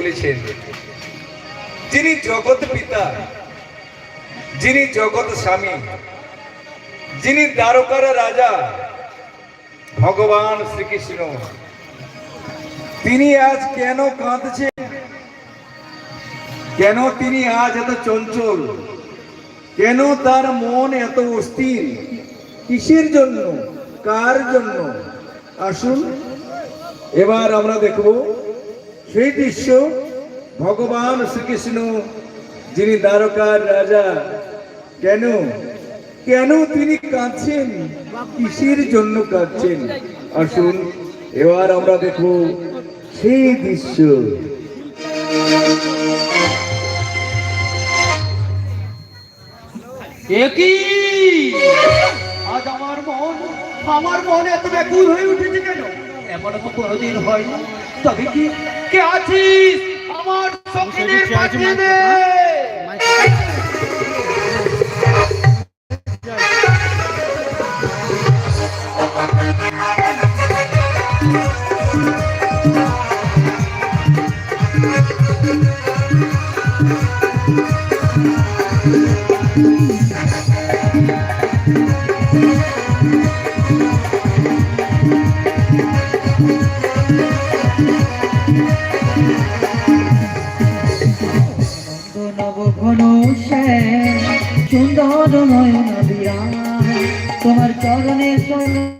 বলেছেন, যিনি জগৎ পিতা, যিনি জগৎ স্বামী, যিনি দ্বারকার রাজা, ভগবান শ্রীকৃষ্ণ, তিনি আজ কেন কাঁদছেন? কেন তিনি আজ এত চঞ্চল? কেন তার মন এত অস্থির? কিসের জন্য? কার জন্য? আসুন, এবার আমরা দেখব সেই দৃশ্য ভগবান শ্রীকৃষ্ণ, যিনি দ্বারকার রাজা, কেন? কেন তিনি কাঁদছেন? কিসের জন্য কাঁদছেন? আসুন এবার আমরা দেখব সেই দৃশ্য একই আজ আমার মন আমার মন এত ব্যাকুল হয়ে উঠেছে কেন? এমন তো কোনোদিন হয়নি। তবে কি কে আছিস? আমার সঙ্গে পাঠিয়ে দে। অনুশ্যাম সুন্দর নয়ন বিয়া তোমার চরণে চরণ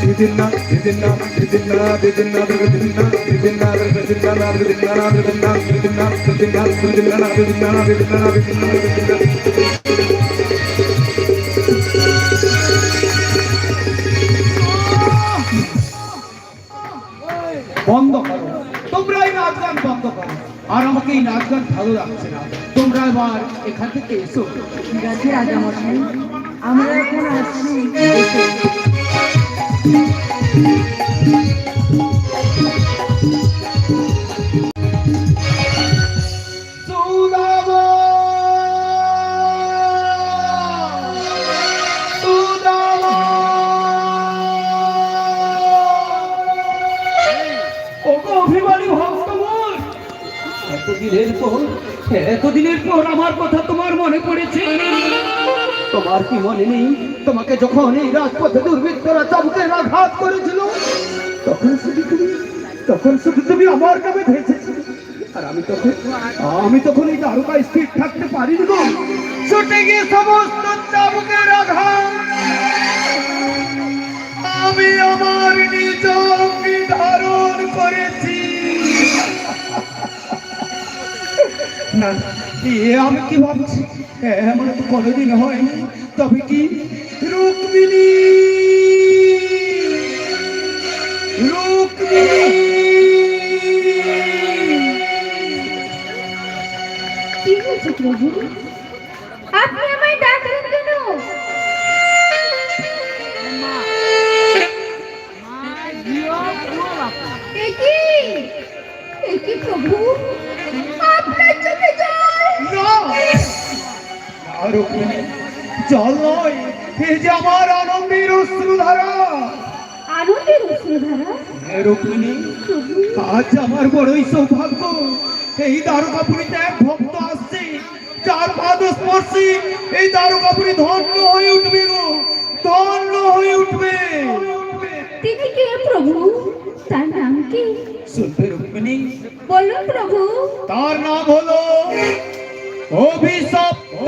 দিদিনা দিদিনা বন্ধ করো। তোমরা এই নাচ গান বন্ধ করো। আর আমাকে এই নাচ গান ভালো লাগছে না। তোমরা এবার এখান থেকে এসো। ঠিক আছে, রাজামশাই। আমরা আসছি। এতদিনের পর এতদিনের পর আমার কথা তোমার মনে পড়েছে। তোমার কি মনে নেই? তোমাকে যখন এই রাজপথে দুর্বৃত্তরা চাবুকের আঘাত করেছিল, তখন শুধু তুমি, তখন শুধু তুমি আমার কাছে ভেসেছিলে। আর আমি তখন আমি তখন এই দারুকা স্থির থাকতে পারিনি গো। ছুটে গিয়ে সমস্ত চাবুকের আঘাত। আমি আমার নিজ না এ আমি কি ভাবছি? এমন তো কোনোদিন হয়নি। তবে কি? রুক্মিণী! রুক্মিণী! কি হয়েছে প্রভু? আপনি আমায় ডাকলেন কেন? এ কি? এ কি প্রভু? আর ওখানে জল নয় এ যে আমার আনন্দের অশ্রুধারা আনন্দের অশ্রুধারা রুক্মিণী আজ আমার বড়ই সৌভাগ্য এই দ্বারকাপুরীতে এক ভক্ত আসছে যার পাদ স্পর্শে এই দ্বারকাপুরী ধন্য হয়ে উঠবে গো ধন্য হয়ে উঠবে তিনি কে প্রভু তার নাম কি? শুনবে রুক্মিণী বলুন প্রভু তার নাম হলো অভিশপ্ত।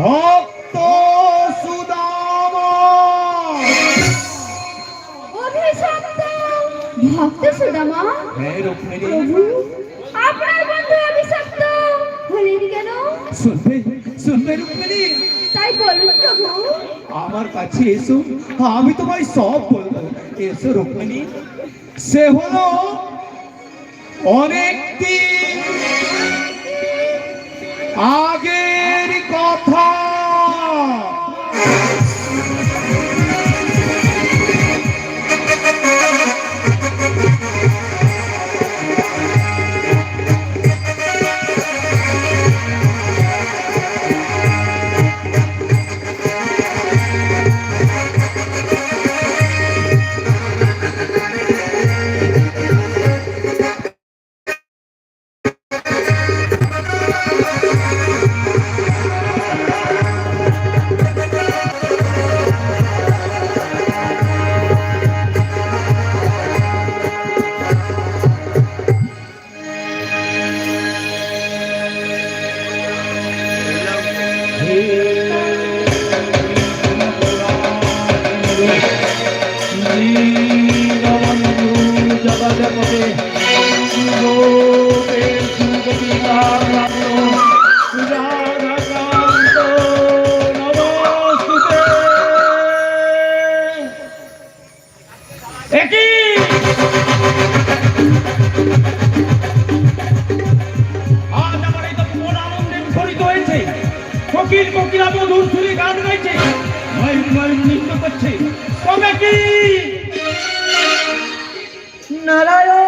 ভক্ত সুদামা। ভক্ত সুদামা? হ্যাঁ রুক্মিণী প্রভু আপনার বন্ধু অভিশপ্ত। হলেন কেন? শুনবে শুনবে রুক্মিণী তাই বলুন প্রভু। আমার কাছে এসো আমি তোমায় সব বলব। এসো রুক্মিণী সে হলো অনেক দিন আগের কথা। নারায়ণ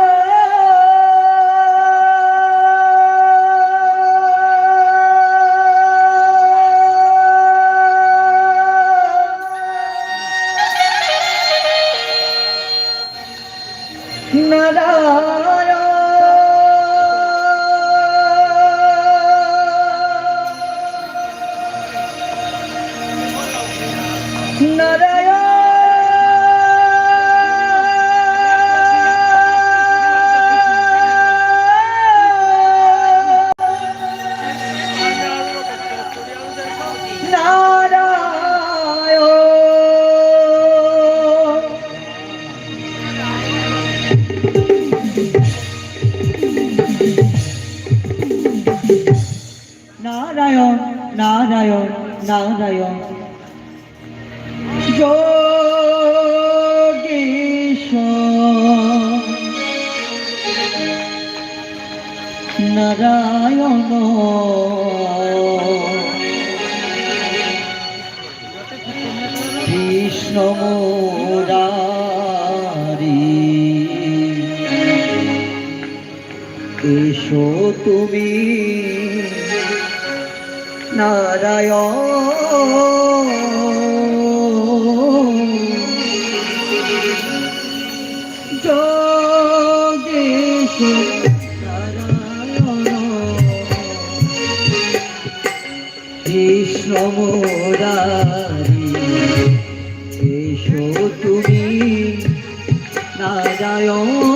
নারায়ণ। কৃষ্ণ মুরারি এসো তুমি নারায়ণ। কৃষ্ণ মুরারি এসো তুমি নারায়ণ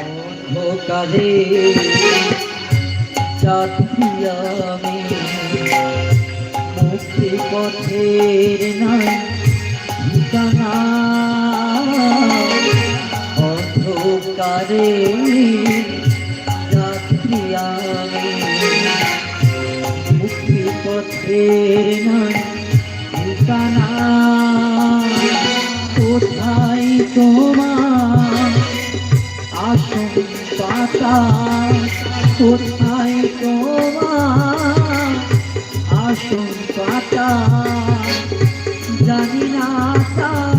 অন্ধকারে যাত্রী মুক্তি পথের নাই ঠিকানা। অন্ধকারে যাত্রী মুক্তি পথের নাই ঠিকানা। কোথায় তোমার আসন পাতা কোথায় তোমার আসন পাতা জানি না তা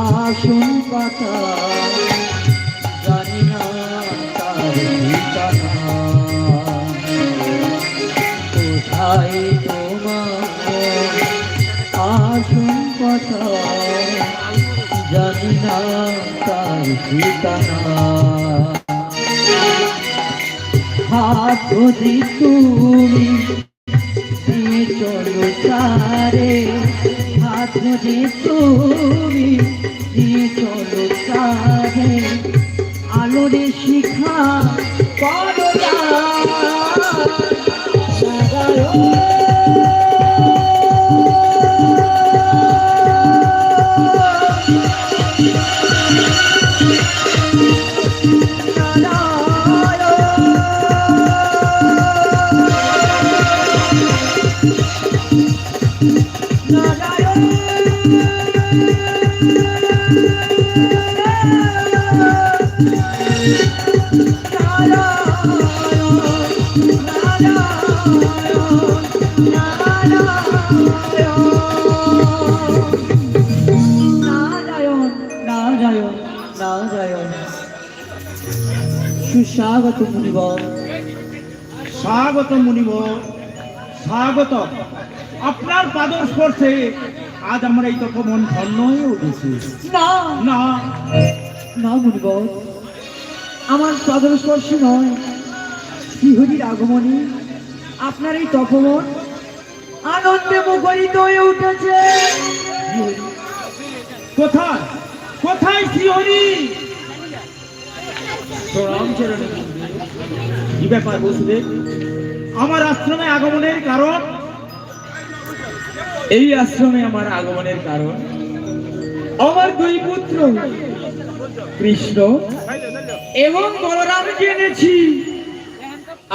আসন পাতা জানি না তার ঠিকানা কোথায় তোমার আসন পাতা জানি যদি তুমি। চলো তারে হাত যদি তুমি চলো তারে আলোরে শিখা করো সুস্বাগত মুনিবর স্বাগত মুনিব। স্বাগত আপনার পাদর স্পর্শে আজ আমরা এই তপমন ধন্য হয়ে উঠেছি। না। না। না মুনিবর আমার সাদর স্পর্শ নয়। শ্রীহরির আগমনে আপনার এই তপমন আনন্দে মুখরিত হয়ে উঠেছে। কোথায়? কোথায় শ্রীহরি? রামচরণে। কি ব্যাপার বসুদেব আমার আশ্রমে আগমনের কারণ? এই আশ্রমে আমার আগমনের কারণ। আমার দুই পুত্র কৃষ্ণ এবং বলরামকে এনেছি।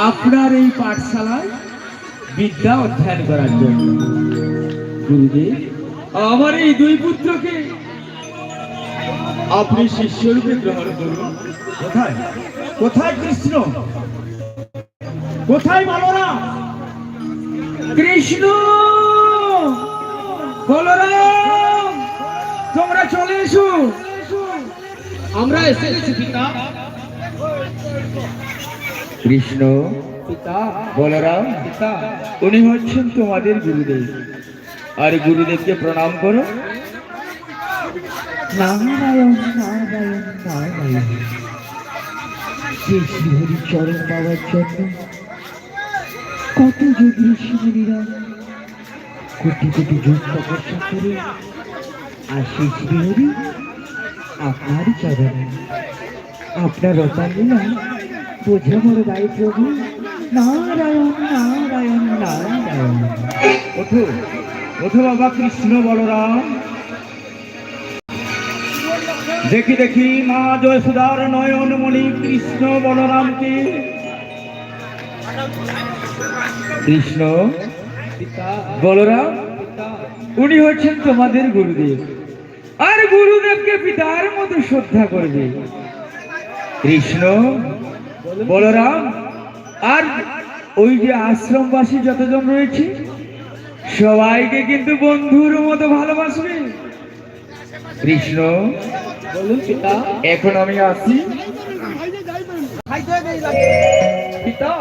আপনার এই পাঠশালায় বিদ্যা অধ্যয়ন করার জন্য। গুরুদেব আমার এই দুই পুত্রকে আপনি শিষ্যরূপে গ্রহণ করুন। কোথায়? কোথায় কৃষ্ণ? কোথায় বলরাম? কৃষ্ণ! বলরাম তোমরা চলে এসো। আমরা এসে গেছি পিতা। কৃষ্ণ পিতা। বলরাম পিতা। উনি হচ্ছেন তোমাদের গুরুদেব। আর গুরুদেবকে প্রণাম করো। নারায়ণ নারায়ণ নারায়ণ। যে শ্রীহরি চরণ পাওয়ার জন্য কত যোগী শিবলীরা কোটি কোটি যোগ করে আর সেই শ্রীহরি আপনারই চরণে আপনার রতালীলা বোঝা বড় দায়ী প্রভু নারায়ণ নারায়ণ নারায়ণ। ওঠো ওঠো বাবা কৃষ্ণ বলরাম। দেখি দেখি, মা যশোদার নয়ন মণি কৃষ্ণ বলরামকে। কৃষ্ণ বলরাম উনি হচ্ছেন তোমাদের গুরুদেব। আর গুরুদেবকে পিতার মতো শ্রদ্ধা করবে। কৃষ্ণ বলরাম আর ওই যে আশ্রমবাসী যতজন রয়েছে সবাইকে কিন্তু বন্ধুর মতো ভালোবাসবে। কৃষ্ণ এখন আমি আসি। পিতা।